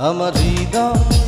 আমার হৃদয়